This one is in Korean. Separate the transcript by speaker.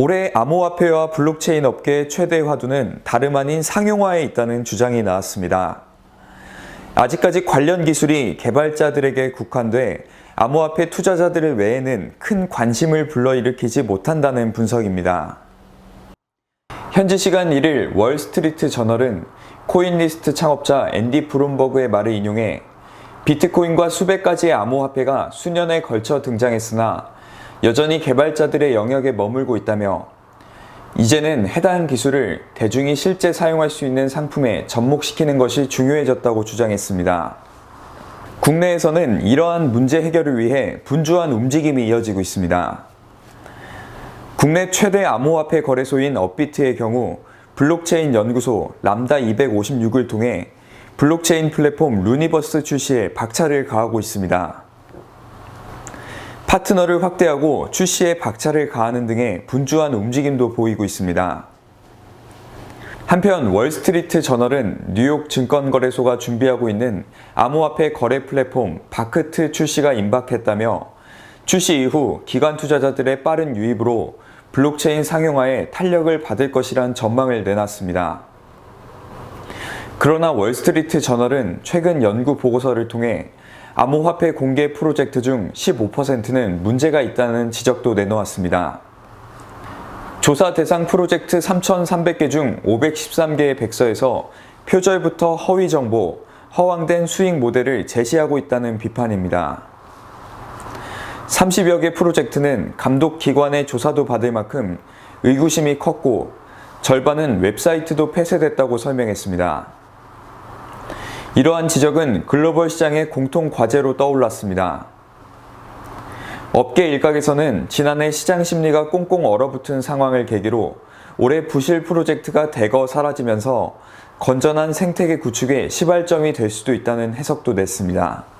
Speaker 1: 올해 암호화폐와 블록체인 업계의 최대 화두는 다름 아닌 상용화에 있다는 주장이 나왔습니다. 아직까지 관련 기술이 개발자들에게 국한돼 암호화폐 투자자들 외에는 큰 관심을 불러일으키지 못한다는 분석입니다. 현지 시간 1일 월스트리트 저널은 코인리스트 창업자 앤디 브롬버그의 말을 인용해 비트코인과 수백 가지의 암호화폐가 수년에 걸쳐 등장했으나 여전히 개발자들의 영역에 머물고 있다며 이제는 해당 기술을 대중이 실제 사용할 수 있는 상품에 접목시키는 것이 중요해졌다고 주장했습니다. 국내에서는 이러한 문제 해결을 위해 분주한 움직임이 이어지고 있습니다. 국내 최대 암호화폐 거래소인 업비트의 경우 블록체인 연구소 람다 256을 통해 블록체인 플랫폼 루니버스 출시에 박차를 가하고 있습니다. 파트너를 확대하고 출시에 박차를 가하는 등의 분주한 움직임도 보이고 있습니다. 한편 월스트리트 저널은 뉴욕 증권거래소가 준비하고 있는 암호화폐 거래 플랫폼 바크트 출시가 임박했다며 출시 이후 기관 투자자들의 빠른 유입으로 블록체인 상용화에 탄력을 받을 것이란 전망을 내놨습니다. 그러나 월스트리트 저널은 최근 연구 보고서를 통해 암호화폐 공개 프로젝트 중 15%는 문제가 있다는 지적도 내놓았습니다. 조사 대상 프로젝트 3,300개 중 513개의 백서에서 표절부터 허위 정보, 허황된 수익 모델을 제시하고 있다는 비판입니다. 30여 개 프로젝트는 감독 기관의 조사도 받을 만큼 의구심이 컸고 절반은 웹사이트도 폐쇄됐다고 설명했습니다. 이러한 지적은 글로벌 시장의 공통 과제로 떠올랐습니다. 업계 일각에서는 지난해 시장 심리가 꽁꽁 얼어붙은 상황을 계기로 올해 부실 프로젝트가 대거 사라지면서 건전한 생태계 구축에 시발점이 될 수도 있다는 해석도 냈습니다.